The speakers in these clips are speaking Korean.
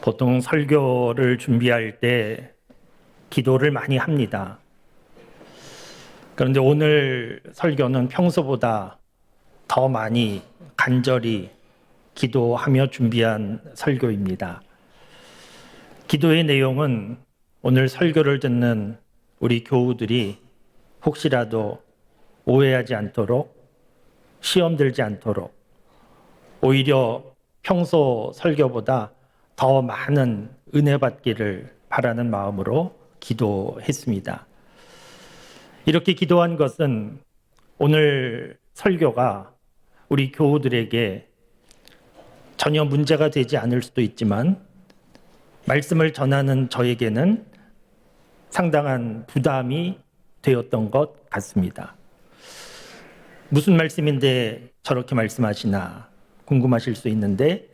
보통 설교를 준비할 때 기도를 많이 합니다. 그런데 오늘 설교는 평소보다 더 많이 간절히 기도하며 준비한 설교입니다. 기도의 내용은 오늘 설교를 듣는 우리 교우들이 혹시라도 오해하지 않도록 시험 들지 않도록 오히려 평소 설교보다 더 많은 은혜 받기를 바라는 마음으로 기도했습니다. 이렇게 기도한 것은 오늘 설교가 우리 교우들에게 전혀 문제가 되지 않을 수도 있지만 말씀을 전하는 저에게는 상당한 부담이 되었던 것 같습니다. 무슨 말씀인데 저렇게 말씀하시나 궁금하실 수 있는데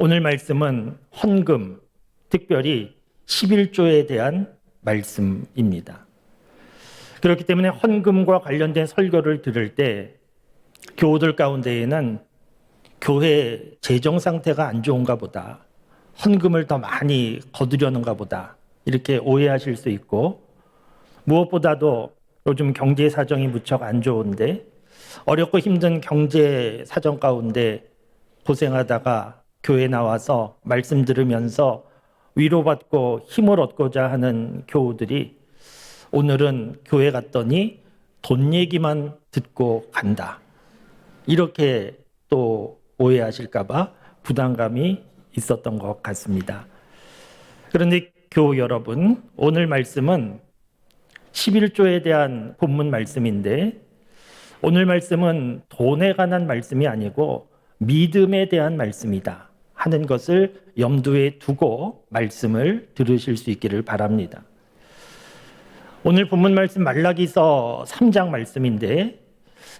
오늘 말씀은 헌금, 특별히 11조에 대한 말씀입니다. 그렇기 때문에 헌금과 관련된 설교를 들을 때 교우들 가운데에는 교회 재정 상태가 안 좋은가 보다. 헌금을 더 많이 거두려는가 보다. 이렇게 오해하실 수 있고 무엇보다도 요즘 경제 사정이 무척 안 좋은데 어렵고 힘든 경제 사정 가운데 고생하다가 교회 나와서 말씀 들으면서 위로받고 힘을 얻고자 하는 교우들이 오늘은 교회 갔더니 돈 얘기만 듣고 간다. 이렇게 또 오해하실까봐 부담감이 있었던 것 같습니다. 그런데 교우 여러분, 오늘 말씀은 11조에 대한 본문 말씀인데 오늘 말씀은 돈에 관한 말씀이 아니고 믿음에 대한 말씀이다 하는 것을 염두에 두고 말씀을 들으실 수 있기를 바랍니다. 오늘 본문 말씀 말라기서 3장 말씀인데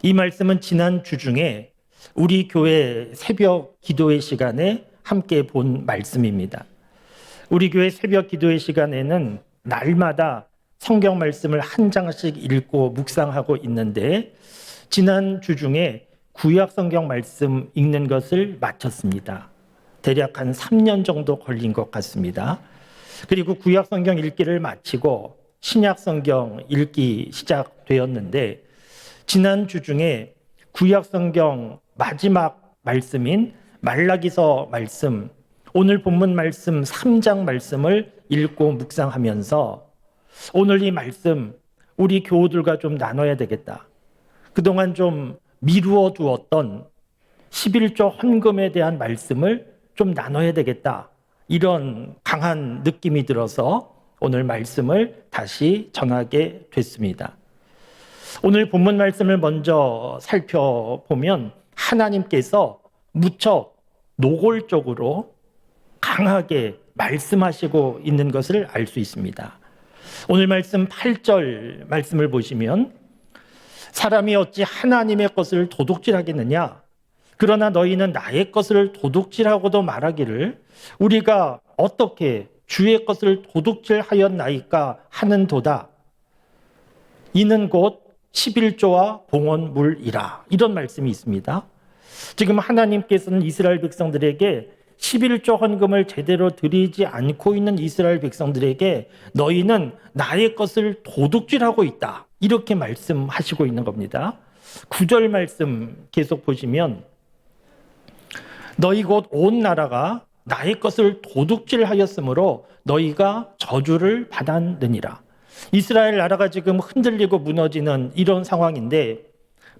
이 말씀은 지난 주 중에 우리 교회 새벽 기도의 시간에 함께 본 말씀입니다. 우리 교회 새벽 기도의 시간에는 날마다 성경 말씀을 한 장씩 읽고 묵상하고 있는데 지난 주 중에 구약 성경 말씀 읽는 것을 마쳤습니다. 대략 한 3년 정도 걸린 것 같습니다. 그리고 구약 성경 읽기를 마치고 신약 성경 읽기 시작되었는데 지난 주 중에 구약 성경 마지막 말씀인 말라기서 말씀 오늘 본문 말씀 3장 말씀을 읽고 묵상하면서 오늘 이 말씀 우리 교우들과 좀 나눠야 되겠다. 그동안 좀 미루어 두었던 11조 헌금에 대한 말씀을 좀 나눠야 되겠다. 이런 강한 느낌이 들어서 오늘 말씀을 다시 전하게 됐습니다. 오늘 본문 말씀을 먼저 살펴보면 하나님께서 무척 노골적으로 강하게 말씀하시고 있는 것을 알 수 있습니다. 오늘 말씀 8절 말씀을 보시면 사람이 어찌 하나님의 것을 도둑질하겠느냐? 그러나 너희는 나의 것을 도둑질하고도 말하기를 우리가 어떻게 주의 것을 도둑질하였나이까 하는도다. 이는 곧 11조와 봉헌물이라. 이런 말씀이 있습니다. 지금 하나님께서는 이스라엘 백성들에게 11조 헌금을 제대로 드리지 않고 있는 이스라엘 백성들에게 너희는 나의 것을 도둑질하고 있다. 이렇게 말씀하시고 있는 겁니다. 9절 말씀 계속 보시면 너희 곧 온 나라가 나의 것을 도둑질하였으므로 너희가 저주를 받았느니라. 이스라엘 나라가 지금 흔들리고 무너지는 이런 상황인데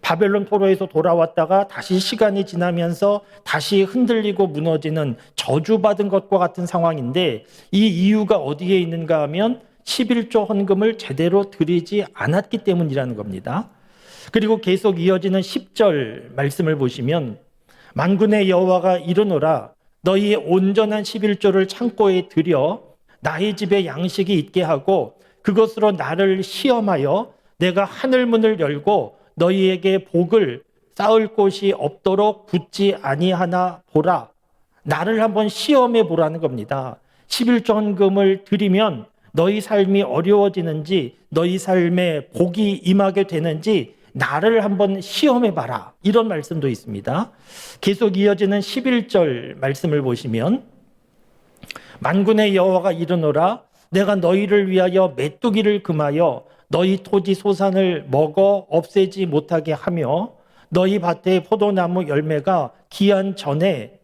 바벨론 포로에서 돌아왔다가 다시 시간이 지나면서 다시 흔들리고 무너지는 저주받은 것과 같은 상황인데 이 이유가 어디에 있는가 하면 11조 헌금을 제대로 드리지 않았기 때문이라는 겁니다. 그리고 계속 이어지는 10절 말씀을 보시면 만군의 여호와가 이르노라 너희의 온전한 11조를 창고에 들여 나의 집에 양식이 있게 하고 그것으로 나를 시험하여 내가 하늘 문을 열고 너희에게 복을 쌓을 곳이 없도록 붙지 아니하나 보라. 나를 한번 시험해 보라는 겁니다. 11전금을 드리면 너희 삶이 어려워지는지 너희 삶에 복이 임하게 되는지 나를 한번 시험해 봐라. 이런 말씀도 있습니다. 계속 이어지는 11절 말씀을 보시면 만군의 여호와가 이르노라 내가 너희를 위하여 메뚜기를 금하여 너희 토지 소산을 먹어 없애지 못하게 하며 너희 밭의 포도나무 열매가 기한 전에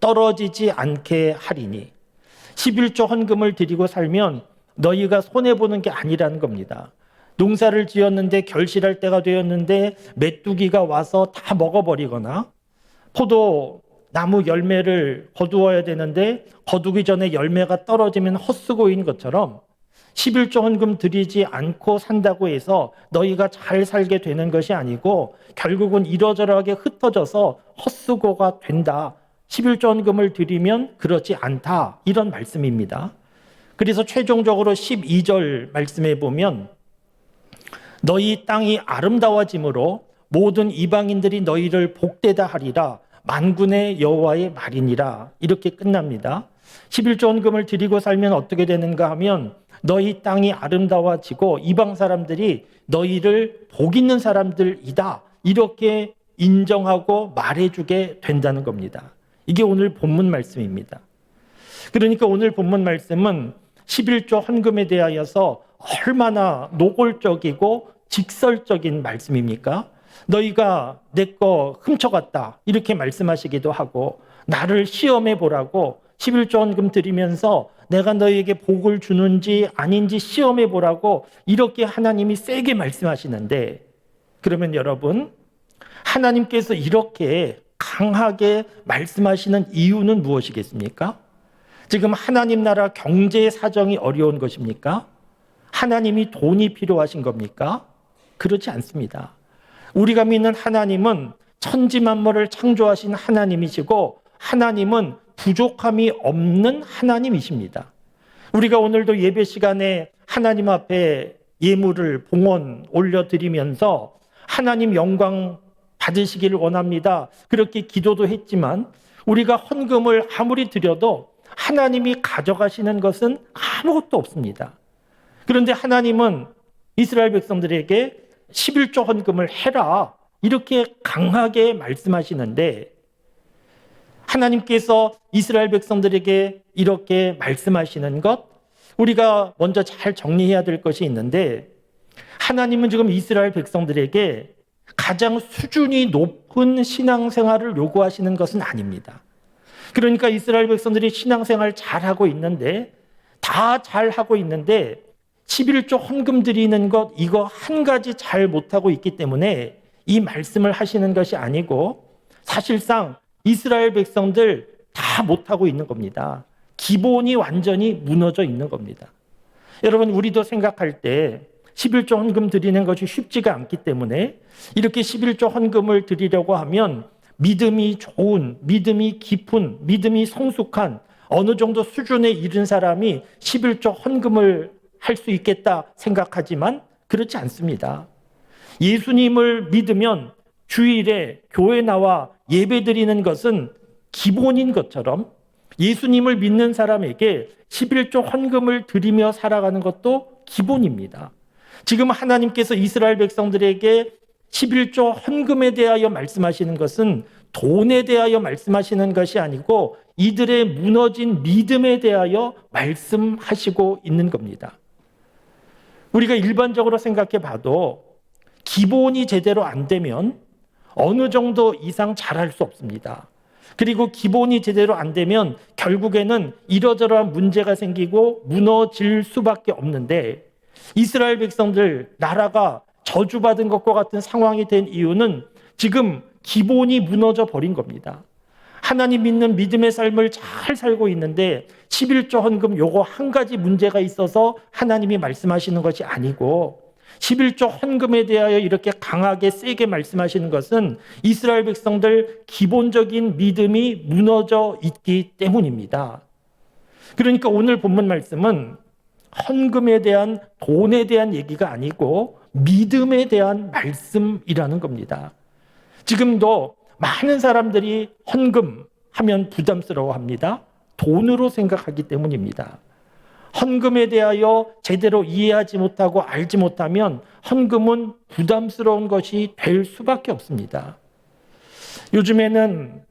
떨어지지 않게 하리니 11조 헌금을 드리고 살면 너희가 손해 보는 게 아니라는 겁니다. 농사를 지었는데 결실할 때가 되었는데 메뚜기가 와서 다 먹어버리거나 포도 나무 열매를 거두어야 되는데 거두기 전에 열매가 떨어지면 헛수고인 것처럼 11조 헌금 드리지 않고 산다고 해서 너희가 잘 살게 되는 것이 아니고 결국은 이러저러하게 흩어져서 헛수고가 된다. 11조 헌금을 드리면 그렇지 않다. 이런 말씀입니다. 그래서 최종적으로 12절 말씀에 보면 너희 땅이 아름다워짐으로 모든 이방인들이 너희를 복되다 하리라 만군의 여호와의 말이니라 이렇게 끝납니다. 11조 헌금을 드리고 살면 어떻게 되는가 하면 너희 땅이 아름다워지고 이방 사람들이 너희를 복 있는 사람들이다 이렇게 인정하고 말해주게 된다는 겁니다. 이게 오늘 본문 말씀입니다. 그러니까 오늘 본문 말씀은 11조 헌금에 대하여서 얼마나 노골적이고 직설적인 말씀입니까? 너희가 내 거 훔쳐갔다. 이렇게 말씀하시기도 하고, 나를 시험해 보라고 11조 헌금 드리면서 내가 너희에게 복을 주는지 아닌지 시험해 보라고 이렇게 하나님이 세게 말씀하시는데, 그러면 여러분, 하나님께서 이렇게 강하게 말씀하시는 이유는 무엇이겠습니까? 지금 하나님 나라 경제 사정이 어려운 것입니까? 하나님이 돈이 필요하신 겁니까? 그렇지 않습니다. 우리가 믿는 하나님은 천지 만물을 창조하신 하나님이시고 하나님은 부족함이 없는 하나님이십니다. 우리가 오늘도 예배 시간에 하나님 앞에 예물을 봉헌 올려드리면서 하나님 영광 받으시기를 원합니다. 그렇게 기도도 했지만 우리가 헌금을 아무리 드려도 하나님이 가져가시는 것은 아무것도 없습니다. 그런데 하나님은 이스라엘 백성들에게 11조 헌금을 해라. 이렇게 강하게 말씀하시는데 하나님께서 이스라엘 백성들에게 이렇게 말씀하시는 것 우리가 먼저 잘 정리해야 될 것이 있는데 하나님은 지금 이스라엘 백성들에게 가장 수준이 높은 신앙생활을 요구하시는 것은 아닙니다. 그러니까 이스라엘 백성들이 신앙생활 잘하고 있는데 다 잘하고 있는데 11조 헌금 드리는 것 이거 한 가지 잘 못하고 있기 때문에 이 말씀을 하시는 것이 아니고 사실상 이스라엘 백성들 다 못하고 있는 겁니다. 기본이 완전히 무너져 있는 겁니다. 여러분 우리도 생각할 때 11조 헌금 드리는 것이 쉽지가 않기 때문에 이렇게 11조 헌금을 드리려고 하면 믿음이 좋은, 믿음이 깊은, 믿음이 성숙한 어느 정도 수준에 이른 사람이 11조 헌금을 할 수 있겠다 생각하지만 그렇지 않습니다. 예수님을 믿으면 주일에 교회 나와 예배 드리는 것은 기본인 것처럼 예수님을 믿는 사람에게 11조 헌금을 드리며 살아가는 것도 기본입니다. 지금 하나님께서 이스라엘 백성들에게 11조 헌금에 대하여 말씀하시는 것은 돈에 대하여 말씀하시는 것이 아니고 이들의 무너진 믿음에 대하여 말씀하시고 있는 겁니다. 우리가 일반적으로 생각해 봐도 기본이 제대로 안 되면 어느 정도 이상 잘할 수 없습니다. 그리고 기본이 제대로 안 되면 결국에는 이러저러한 문제가 생기고 무너질 수밖에 없는데 이스라엘 백성들 나라가 저주받은 것과 같은 상황이 된 이유는 지금 기본이 무너져 버린 겁니다. 하나님 믿는 믿음의 삶을 잘 살고 있는데 11조 헌금 요거 한 가지 문제가 있어서 하나님이 말씀하시는 것이 아니고 11조 헌금에 대하여 이렇게 강하게 세게 말씀하시는 것은 이스라엘 백성들 기본적인 믿음이 무너져 있기 때문입니다. 그러니까 오늘 본문 말씀은 헌금에 대한 돈에 대한 얘기가 아니고 믿음에 대한 말씀이라는 겁니다. 지금도 많은 사람들이 헌금 하면 부담스러워 합니다. 돈으로 생각하기 때문입니다. 헌금에 대하여 제대로 이해하지 못하고 알지 못하면 헌금은 부담스러운 것이 될 수밖에 없습니다. 요즘에는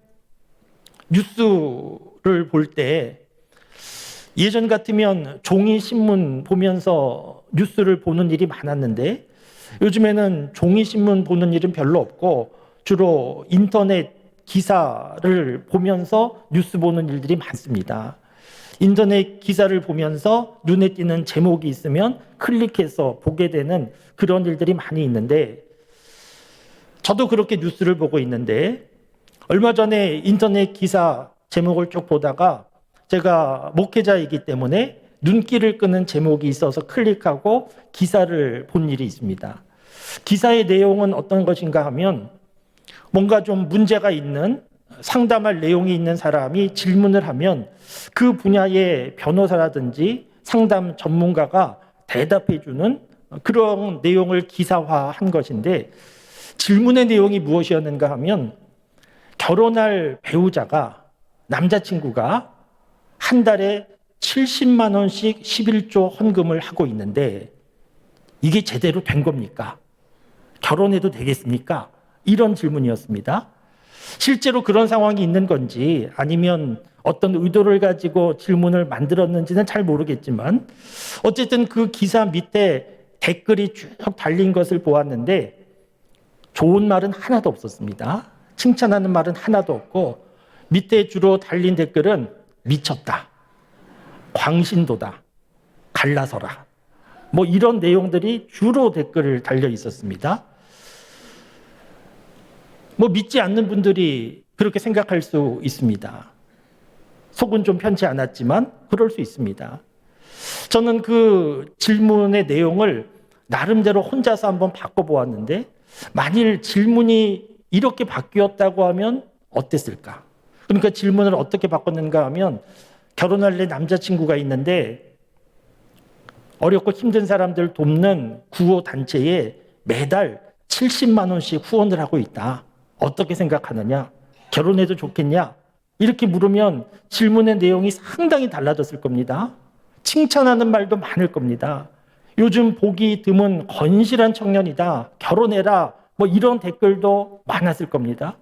뉴스를 볼 때 예전 같으면 종이 신문 보면서 뉴스를 보는 일이 많았는데 요즘에는 종이 신문 보는 일은 별로 없고 주로 인터넷 기사를 보면서 뉴스 보는 일들이 많습니다. 인터넷 기사를 보면서 눈에 띄는 제목이 있으면 클릭해서 보게 되는 그런 일들이 많이 있는데 저도 그렇게 뉴스를 보고 있는데 얼마 전에 인터넷 기사 제목을 쭉 보다가 제가 목회자이기 때문에 눈길을 끄는 제목이 있어서 클릭하고 기사를 본 일이 있습니다. 기사의 내용은 어떤 것인가 하면 뭔가 좀 문제가 있는 상담할 내용이 있는 사람이 질문을 하면 그 분야의 변호사라든지 상담 전문가가 대답해 주는 그런 내용을 기사화한 것인데 질문의 내용이 무엇이었는가 하면 결혼할 배우자가 남자친구가 한 달에 70만 원씩 11조 헌금을 하고 있는데 이게 제대로 된 겁니까? 결혼해도 되겠습니까? 이런 질문이었습니다. 실제로 그런 상황이 있는 건지 아니면 어떤 의도를 가지고 질문을 만들었는지는 잘 모르겠지만 어쨌든 그 기사 밑에 댓글이 쭉 달린 것을 보았는데 좋은 말은 하나도 없었습니다. 칭찬하는 말은 하나도 없고 밑에 주로 달린 댓글은 미쳤다. 광신도다. 갈라서라. 뭐 이런 내용들이 주로 댓글을 달려 있었습니다. 뭐 믿지 않는 분들이 그렇게 생각할 수 있습니다. 속은 좀 편치 않았지만 그럴 수 있습니다. 저는 그 질문의 내용을 나름대로 혼자서 한번 바꿔보았는데 만일 질문이 이렇게 바뀌었다고 하면 어땠을까? 그러니까 질문을 어떻게 바꿨는가 하면 결혼할래 남자친구가 있는데 어렵고 힘든 사람들 돕는 구호 단체에 매달 70만 원씩 후원을 하고 있다. 어떻게 생각하느냐? 결혼해도 좋겠냐? 이렇게 물으면 질문의 내용이 상당히 달라졌을 겁니다. 칭찬하는 말도 많을 겁니다. 요즘 보기 드문 건실한 청년이다. 결혼해라. 뭐 이런 댓글도 많았을 겁니다.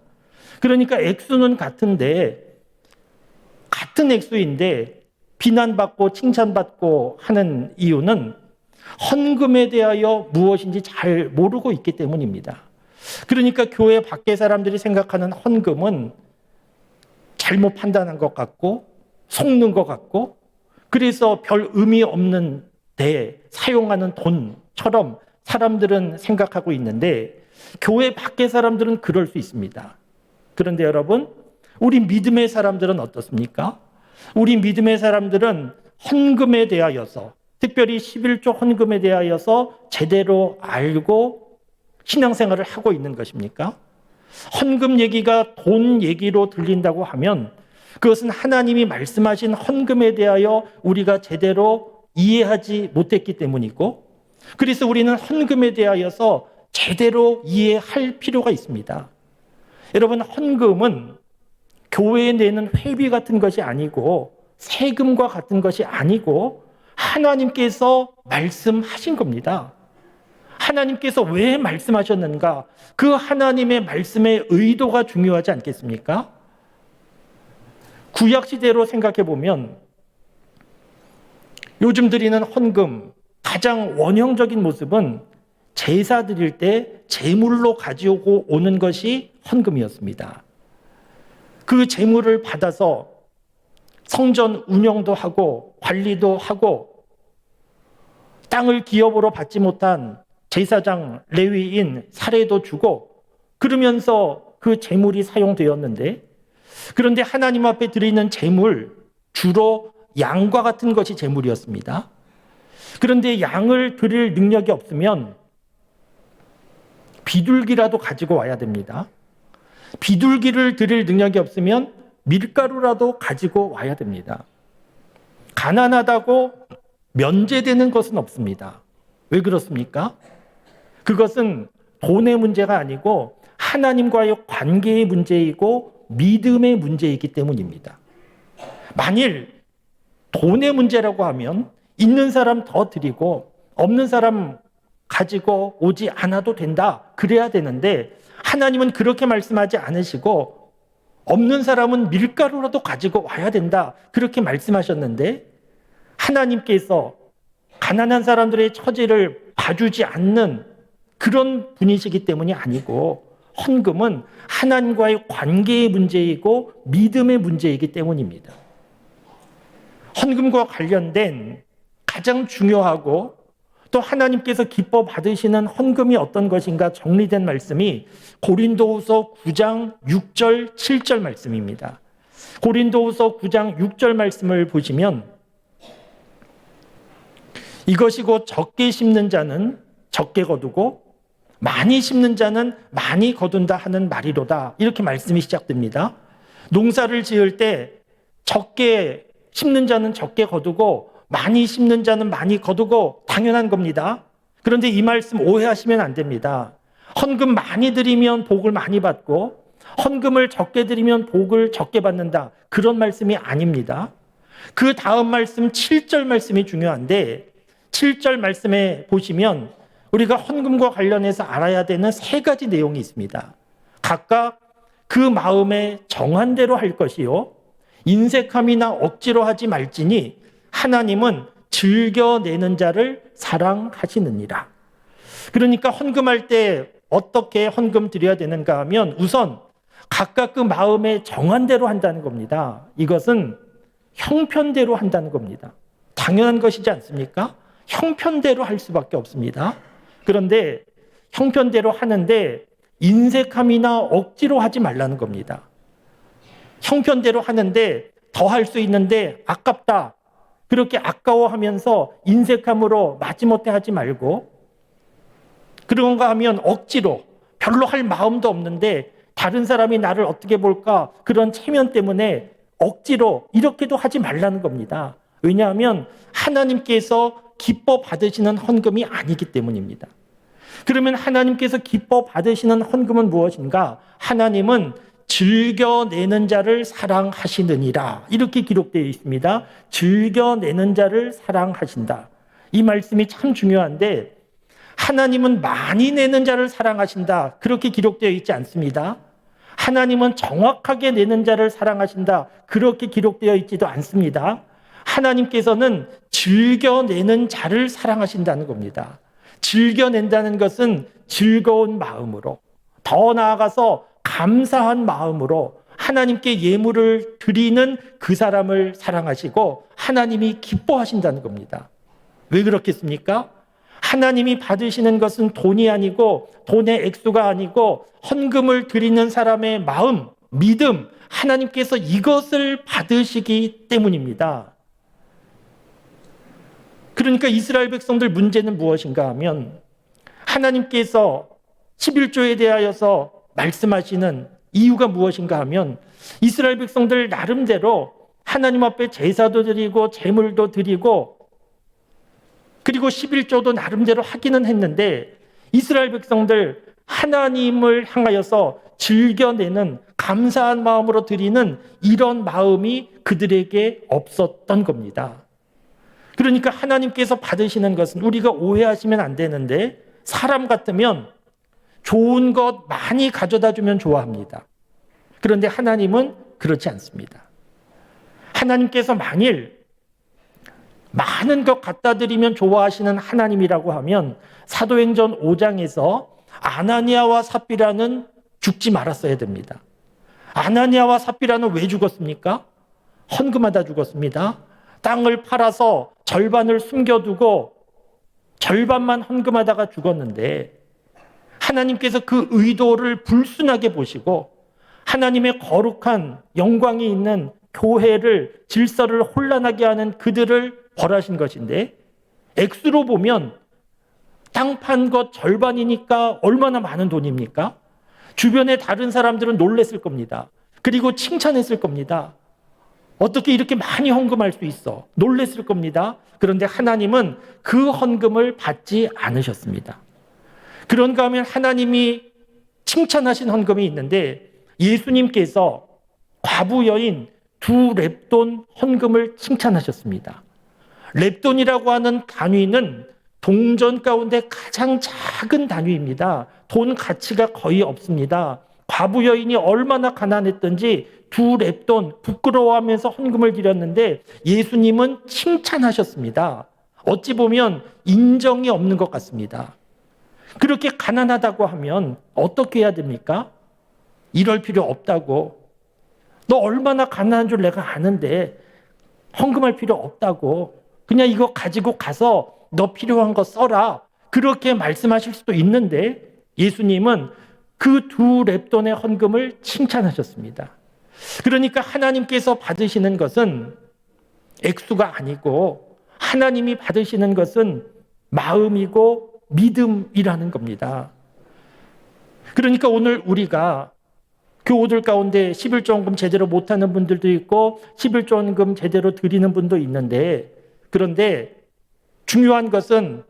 그러니까 액수는 같은데 같은 액수인데 비난받고 칭찬받고 하는 이유는 헌금에 대하여 무엇인지 잘 모르고 있기 때문입니다. 그러니까 교회 밖에 사람들이 생각하는 헌금은 잘못 판단한 것 같고 속는 것 같고 그래서 별 의미 없는 데 사용하는 돈처럼 사람들은 생각하고 있는데 교회 밖의 사람들은 그럴 수 있습니다. 그런데 여러분, 우리 믿음의 사람들은 어떻습니까? 우리 믿음의 사람들은 헌금에 대하여서 특별히 11조 헌금에 대하여서 제대로 알고 신앙생활을 하고 있는 것입니까? 헌금 얘기가 돈 얘기로 들린다고 하면 그것은 하나님이 말씀하신 헌금에 대하여 우리가 제대로 이해하지 못했기 때문이고 그래서 우리는 헌금에 대하여서 제대로 이해할 필요가 있습니다. 여러분, 헌금은 교회에 내는 회비 같은 것이 아니고 세금과 같은 것이 아니고 하나님께서 말씀하신 겁니다. 하나님께서 왜 말씀하셨는가? 그 하나님의 말씀의 의도가 중요하지 않겠습니까? 구약 시대로 생각해 보면 요즘 드리는 헌금 가장 원형적인 모습은 제사 드릴 때 제물로 가지고 오는 것이 헌금이었습니다. 그 제물을 받아서 성전 운영도 하고 관리도 하고 땅을 기업으로 받지 못한 제사장, 레위인, 사례도 주고 그러면서 그 제물이 사용되었는데 그런데 하나님 앞에 드리는 제물 주로 양과 같은 것이 제물이었습니다. 그런데 양을 드릴 능력이 없으면 비둘기라도 가지고 와야 됩니다. 비둘기를 드릴 능력이 없으면 밀가루라도 가지고 와야 됩니다. 가난하다고 면제되는 것은 없습니다. 왜 그렇습니까? 그것은 돈의 문제가 아니고 하나님과의 관계의 문제이고 믿음의 문제이기 때문입니다. 만일 돈의 문제라고 하면 있는 사람 더 드리고 없는 사람 가지고 오지 않아도 된다. 그래야 되는데 하나님은 그렇게 말씀하지 않으시고 없는 사람은 밀가루라도 가지고 와야 된다. 그렇게 말씀하셨는데 하나님께서 가난한 사람들의 처지를 봐주지 않는 그런 분이시기 때문이 아니고 헌금은 하나님과의 관계의 문제이고 믿음의 문제이기 때문입니다. 헌금과 관련된 가장 중요하고 또 하나님께서 기뻐 받으시는 헌금이 어떤 것인가 정리된 말씀이 고린도후서 9장 6절 7절 말씀입니다. 고린도후서 9장 6절 말씀을 보시면 이것이 곧 적게 심는 자는 적게 거두고 많이 심는 자는 많이 거둔다 하는 말이로다. 이렇게 말씀이 시작됩니다. 농사를 지을 때 적게 심는 자는 적게 거두고 많이 심는 자는 많이 거두고 당연한 겁니다. 그런데 이 말씀 오해하시면 안 됩니다. 헌금 많이 드리면 복을 많이 받고 헌금을 적게 드리면 복을 적게 받는다. 그런 말씀이 아닙니다. 그 다음 말씀 7절 말씀이 중요한데 7절 말씀에 보시면 우리가 헌금과 관련해서 알아야 되는 세 가지 내용이 있습니다. 각각 그 마음에 정한 대로 할 것이요. 인색함이나 억지로 하지 말지니 하나님은 즐겨내는 자를 사랑하시느니라. 그러니까 헌금할 때 어떻게 헌금 드려야 되는가 하면 우선 각각 그 마음에 정한 대로 한다는 겁니다. 이것은 형편대로 한다는 겁니다. 당연한 것이지 않습니까? 형편대로 할 수밖에 없습니다. 그런데 형편대로 하는데 인색함이나 억지로 하지 말라는 겁니다. 형편대로 하는데 더 할 수 있는데 아깝다. 그렇게 아까워하면서 인색함으로 마지못해 하지 말고 그런가 하면 억지로 별로 할 마음도 없는데 다른 사람이 나를 어떻게 볼까 그런 체면 때문에 억지로 이렇게도 하지 말라는 겁니다. 왜냐하면 하나님께서 기뻐 받으시는 헌금이 아니기 때문입니다. 그러면 하나님께서 기뻐 받으시는 헌금은 무엇인가? 하나님은 즐겨내는 자를 사랑하시느니라. 이렇게 기록되어 있습니다. 즐겨내는 자를 사랑하신다. 이 말씀이 참 중요한데, 하나님은 많이 내는 자를 사랑하신다. 그렇게 기록되어 있지 않습니다. 하나님은 정확하게 내는 자를 사랑하신다. 그렇게 기록되어 있지도 않습니다. 하나님께서는 즐겨내는 자를 사랑하신다는 겁니다. 즐겨낸다는 것은 즐거운 마음으로, 더 나아가서 감사한 마음으로 하나님께 예물을 드리는 그 사람을 사랑하시고 하나님이 기뻐하신다는 겁니다. 왜 그렇겠습니까? 하나님이 받으시는 것은 돈이 아니고 돈의 액수가 아니고 헌금을 드리는 사람의 마음, 믿음, 하나님께서 이것을 받으시기 때문입니다. 그러니까 이스라엘 백성들 문제는 무엇인가 하면 하나님께서 11조에 대하여서 말씀하시는 이유가 무엇인가 하면 이스라엘 백성들 나름대로 하나님 앞에 제사도 드리고 제물도 드리고 그리고 11조도 나름대로 하기는 했는데 이스라엘 백성들 하나님을 향하여서 즐겨내는 감사한 마음으로 드리는 이런 마음이 그들에게 없었던 겁니다. 그러니까 하나님께서 받으시는 것은 우리가 오해하시면 안 되는데 사람 같으면 좋은 것 많이 가져다 주면 좋아합니다. 그런데 하나님은 그렇지 않습니다. 하나님께서 만일 많은 것 갖다 드리면 좋아하시는 하나님이라고 하면 사도행전 5장에서 아나니아와 삽비라는 죽지 말았어야 됩니다. 아나니아와 삽비라는 왜 죽었습니까? 헌금하다 죽었습니다. 땅을 팔아서 절반을 숨겨두고 절반만 헌금하다가 죽었는데 하나님께서 그 의도를 불순하게 보시고 하나님의 거룩한 영광이 있는 교회를 질서를 혼란하게 하는 그들을 벌하신 것인데 액수로 보면 땅 판 것 절반이니까 얼마나 많은 돈입니까? 주변의 다른 사람들은 놀랬을 겁니다. 그리고 칭찬했을 겁니다. 어떻게 이렇게 많이 헌금할 수 있어? 놀랬을 겁니다. 그런데 하나님은 그 헌금을 받지 않으셨습니다. 그런가 하면 하나님이 칭찬하신 헌금이 있는데 예수님께서 과부 여인 두 랩돈 헌금을 칭찬하셨습니다. 랩돈이라고 하는 단위는 동전 가운데 가장 작은 단위입니다. 돈 가치가 거의 없습니다. 과부 여인이 얼마나 가난했던지 두 랩돈 부끄러워하면서 헌금을 드렸는데 예수님은 칭찬하셨습니다. 어찌 보면 인정이 없는 것 같습니다. 그렇게 가난하다고 하면 어떻게 해야 됩니까? 이럴 필요 없다고. 너 얼마나 가난한 줄 내가 아는데 헌금할 필요 없다고. 그냥 이거 가지고 가서 너 필요한 거 써라. 그렇게 말씀하실 수도 있는데 예수님은 그 두 랩돈의 헌금을 칭찬하셨습니다. 그러니까 하나님께서 받으시는 것은 액수가 아니고 하나님이 받으시는 것은 마음이고 믿음이라는 겁니다. 그러니까 오늘 우리가 교우들 가운데 11조원금 제대로 못하는 분들도 있고 11조원금 제대로 드리는 분도 있는데 그런데 중요한 것은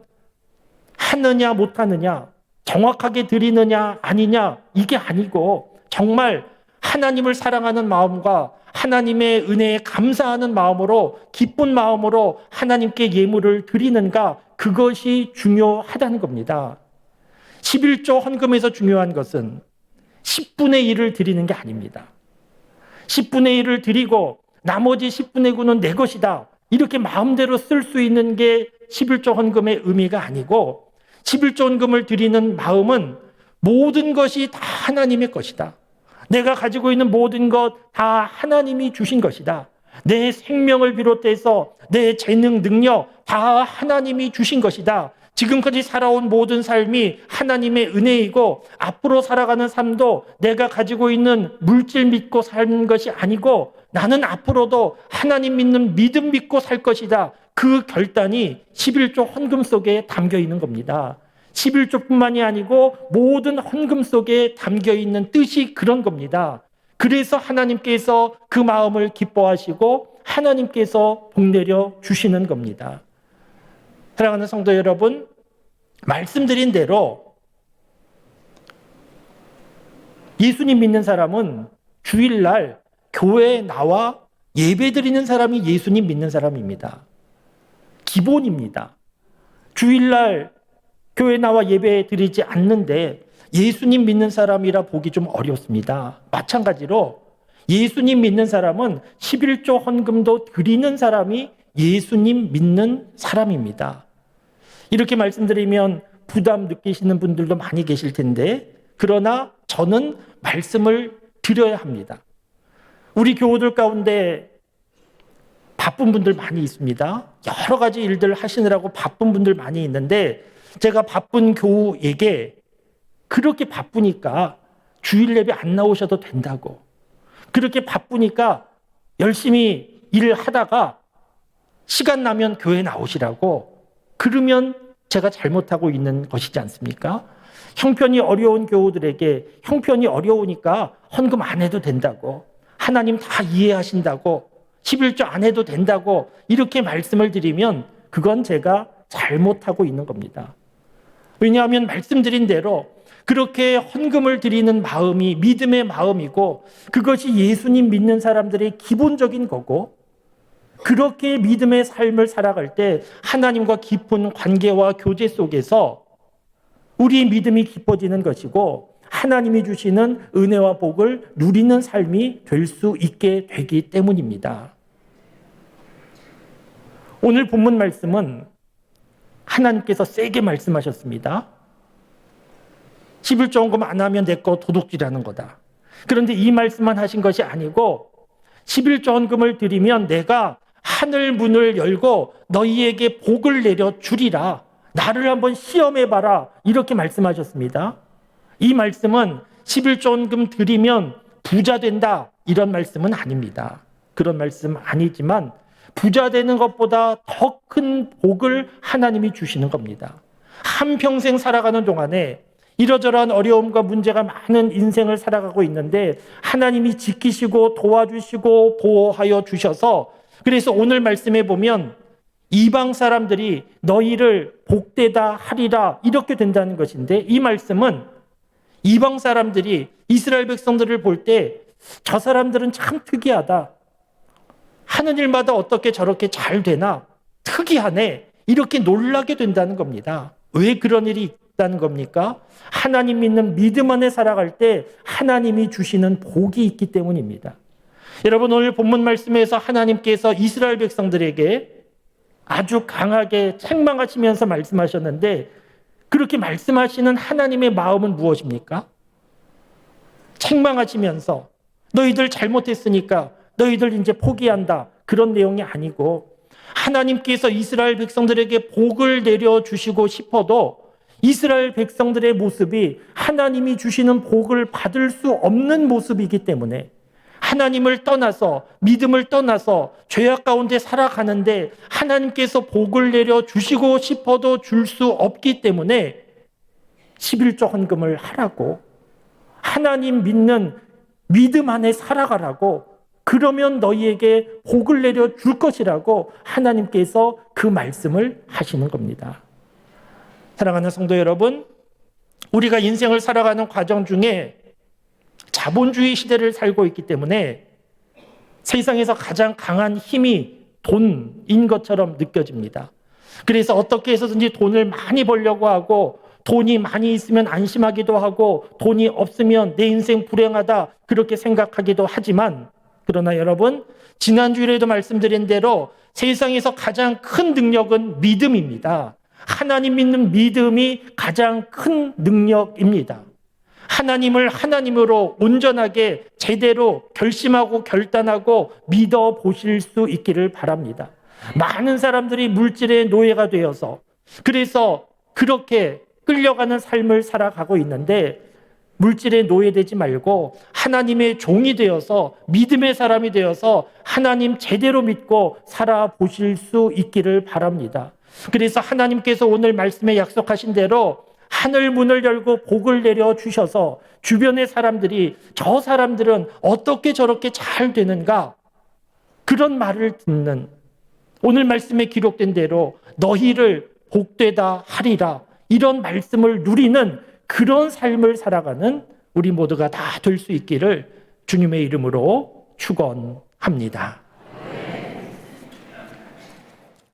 하느냐 못하느냐 정확하게 드리느냐 아니냐 이게 아니고 정말 하나님을 사랑하는 마음과 하나님의 은혜에 감사하는 마음으로 기쁜 마음으로 하나님께 예물을 드리는가 그것이 중요하다는 겁니다. 11조 헌금에서 중요한 것은 10분의 1을 드리는 게 아닙니다. 10분의 1을 드리고 나머지 10분의 9는 내 것이다. 이렇게 마음대로 쓸 수 있는 게 11조 헌금의 의미가 아니고 11조 헌금을 드리는 마음은 모든 것이 다 하나님의 것이다. 내가 가지고 있는 모든 것 다 하나님이 주신 것이다. 내 생명을 비롯해서 내 재능, 능력 다 하나님이 주신 것이다. 지금까지 살아온 모든 삶이 하나님의 은혜이고 앞으로 살아가는 삶도 내가 가지고 있는 물질 믿고 사는 것이 아니고 나는 앞으로도 하나님 믿는 믿음 믿고 살 것이다. 그 결단이 11조 헌금 속에 담겨 있는 겁니다. 11조뿐만이 아니고 모든 헌금 속에 담겨 있는 뜻이 그런 겁니다. 그래서 하나님께서 그 마음을 기뻐하시고 하나님께서 복 내려 주시는 겁니다. 사랑하는 성도 여러분, 말씀드린 대로 예수님 믿는 사람은 주일날 교회에 나와 예배 드리는 사람이 예수님 믿는 사람입니다. 기본입니다. 주일날 교회 나와 예배 드리지 않는데 예수님 믿는 사람이라 보기 좀 어렵습니다. 마찬가지로 예수님 믿는 사람은 11조 헌금도 드리는 사람이 예수님 믿는 사람입니다. 이렇게 말씀드리면 부담 느끼시는 분들도 많이 계실 텐데, 그러나 저는 말씀을 드려야 합니다. 우리 교우들 가운데 바쁜 분들 많이 있습니다. 여러 가지 일들 하시느라고 바쁜 분들 많이 있는데, 제가 바쁜 교우에게 그렇게 바쁘니까 주일 예배 안 나오셔도 된다고. 그렇게 바쁘니까 열심히 일을 하다가 시간 나면 교회 나오시라고. 그러면 제가 잘못하고 있는 것이지 않습니까? 형편이 어려운 교우들에게 형편이 어려우니까 헌금 안 해도 된다고. 하나님 다 이해하신다고. 11조 안 해도 된다고. 이렇게 말씀을 드리면 그건 제가 잘못하고 있는 겁니다. 왜냐하면 말씀드린 대로 그렇게 헌금을 드리는 마음이 믿음의 마음이고 그것이 예수님 믿는 사람들의 기본적인 거고 그렇게 믿음의 삶을 살아갈 때 하나님과 깊은 관계와 교제 속에서 우리 믿음이 깊어지는 것이고 하나님이 주시는 은혜와 복을 누리는 삶이 될 수 있게 되기 때문입니다. 오늘 본문 말씀은 하나님께서 세게 말씀하셨습니다. 11조 원금 안 하면 내 거 도둑질하는 거다. 그런데 이 말씀만 하신 것이 아니고 11조 원금을 드리면 내가 하늘 문을 열고 너희에게 복을 내려 주리라. 나를 한번 시험해 봐라. 이렇게 말씀하셨습니다. 이 말씀은 11조 원금 드리면 부자 된다. 이런 말씀은 아닙니다. 그런 말씀 아니지만 부자 되는 것보다 더 큰 복을 하나님이 주시는 겁니다. 한평생 살아가는 동안에 이러저러한 어려움과 문제가 많은 인생을 살아가고 있는데 하나님이 지키시고 도와주시고 보호하여 주셔서 그래서 오늘 말씀에 보면 이방 사람들이 너희를 복되다 하리라 이렇게 된다는 것인데 이 말씀은 이방 사람들이 이스라엘 백성들을 볼 때 저 사람들은 참 특이하다. 하는 일마다 어떻게 저렇게 잘 되나? 특이하네. 이렇게 놀라게 된다는 겁니다. 왜 그런 일이 있다는 겁니까? 하나님 믿는 믿음 안에 살아갈 때 하나님이 주시는 복이 있기 때문입니다. 여러분 오늘 본문 말씀에서 하나님께서 이스라엘 백성들에게 아주 강하게 책망하시면서 말씀하셨는데 그렇게 말씀하시는 하나님의 마음은 무엇입니까? 책망하시면서 너희들 잘못했으니까 너희들 이제 포기한다. 그런 내용이 아니고 하나님께서 이스라엘 백성들에게 복을 내려 주시고 싶어도 이스라엘 백성들의 모습이 하나님이 주시는 복을 받을 수 없는 모습이기 때문에 하나님을 떠나서 믿음을 떠나서 죄악 가운데 살아가는데 하나님께서 복을 내려 주시고 싶어도 줄 수 없기 때문에 11조 헌금을 하라고 하나님 믿는 믿음 안에 살아가라고 그러면 너희에게 복을 내려 줄 것이라고 하나님께서 그 말씀을 하시는 겁니다. 사랑하는 성도 여러분, 우리가 인생을 살아가는 과정 중에 자본주의 시대를 살고 있기 때문에 세상에서 가장 강한 힘이 돈인 것처럼 느껴집니다. 그래서 어떻게 해서든지 돈을 많이 벌려고 하고 돈이 많이 있으면 안심하기도 하고 돈이 없으면 내 인생 불행하다 그렇게 생각하기도 하지만 그러나 여러분 지난주에도 말씀드린 대로 세상에서 가장 큰 능력은 믿음입니다. 하나님 믿는 믿음이 가장 큰 능력입니다. 하나님을 하나님으로 온전하게 제대로 결심하고 결단하고 믿어 보실 수 있기를 바랍니다. 많은 사람들이 물질의 노예가 되어서 그래서 그렇게 끌려가는 삶을 살아가고 있는데 물질에 노예되지 말고 하나님의 종이 되어서 믿음의 사람이 되어서 하나님 제대로 믿고 살아보실 수 있기를 바랍니다. 그래서 하나님께서 오늘 말씀에 약속하신 대로 하늘 문을 열고 복을 내려 주셔서 주변의 사람들이 저 사람들은 어떻게 저렇게 잘 되는가 그런 말을 듣는 오늘 말씀에 기록된 대로 너희를 복되다 하리라 이런 말씀을 누리는 그런 삶을 살아가는 우리 모두가 다 될 수 있기를 주님의 이름으로 축원합니다.